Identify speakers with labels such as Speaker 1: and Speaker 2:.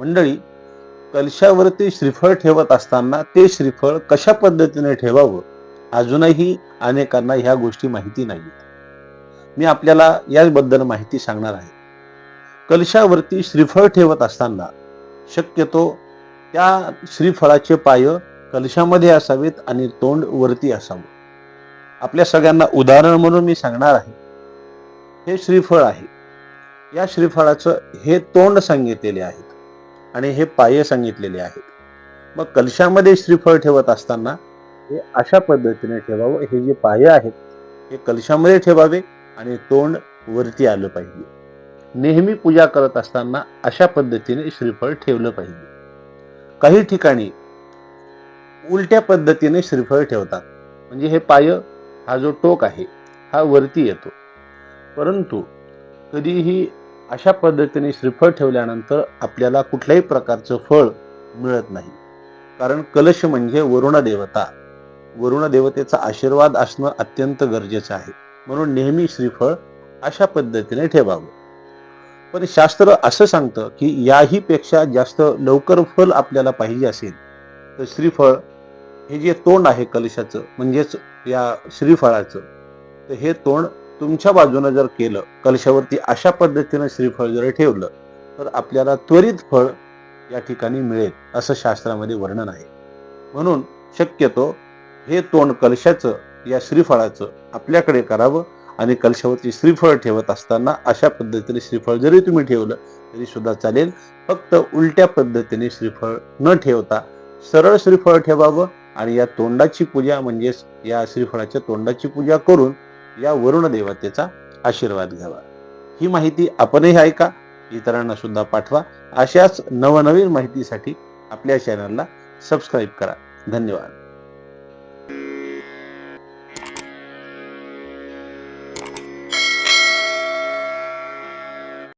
Speaker 1: मंडळी कलशावरती श्रीफळ ठेवत असताना ते श्रीफळ कशा पद्धतीने ठेवावं? अजूनही अनेकांना ह्या गोष्टी माहिती नाहीत. मी आपल्याला याबद्दल माहिती सांगणार आहे. कलशावरती श्रीफळ ठेवत असताना शक्यतो त्या श्रीफळाचे पाय कलशामध्ये असावेत आणि तोंड वरती असावं. आपल्या सगळ्यांना उदाहरण म्हणून मी सांगणार आहे. हे श्रीफळ आहे. या श्रीफळाचं हे तोंड सांगितलेले आहेत. आणि हे पाय सांगितलेले आहेत. मग कलशामध्ये श्रीफळ ठेवत असताना हे अशा पद्धतीने ठेवावं? हे जे पाय आहेत हे कलशामध्ये ठेवावे आणि तोंड वरती आलं पाहिजे. नेहमी पूजा करत असताना अशा पद्धतीने श्रीफळ ठेवलं पाहिजे. काही ठिकाणी उलट्या पद्धतीने श्रीफळ ठेवतात. म्हणजे हे पाय हा जो टोक आहे हा वरती येतो. परंतु कधीही अशा पद्धतीने श्रीफळ ठेवल्यानंतर आपल्याला कुठल्याही प्रकारचं फळ मिळत नाही. कारण कलश म्हणजे वरुण देवता. वरुण देवतेचा आशीर्वाद असणं अत्यंत गरजेचं आहे. म्हणून नेहमी श्रीफळ अशा पद्धतीने ठेवावं. पण शास्त्र असं सांगतं की याही पेक्षा जास्त लवकर फल आपल्याला पाहिजे असेल तर श्रीफळ हे जे तोंड आहे कलशाचं म्हणजेच या श्रीफळाचं तर हे तोंड तुमच्या बाजूनं जर केलं कलशावरती अशा पद्धतीनं श्रीफळ जर ठेवलं तर आपल्याला त्वरित फळ या ठिकाणी मिळेल असं शास्त्रामध्ये वर्णन आहे. म्हणून शक्यतो हे तोंड कलशाचं या श्रीफळाचं आपल्याकडे करावं आणि कलशावरती श्रीफळ ठेवत असताना अशा पद्धतीने श्रीफळ जरी तुम्ही ठेवलं तरी सुद्धा चालेल. फक्त उलट्या पद्धतीने श्रीफळ न ठेवता सरळ श्रीफळ ठेवावं आणि या तोंडाची पूजा म्हणजेच या श्रीफळाच्या तोंडाची पूजा करून या वरुण देवतेचा आशीर्वाद घ्यावा. ही माहिती आपणही ऐका इतरांना सुद्धा पाठवा. अशाच नवनवीन माहितीसाठी आपल्या चॅनलला सबस्क्राईब करा. धन्यवाद.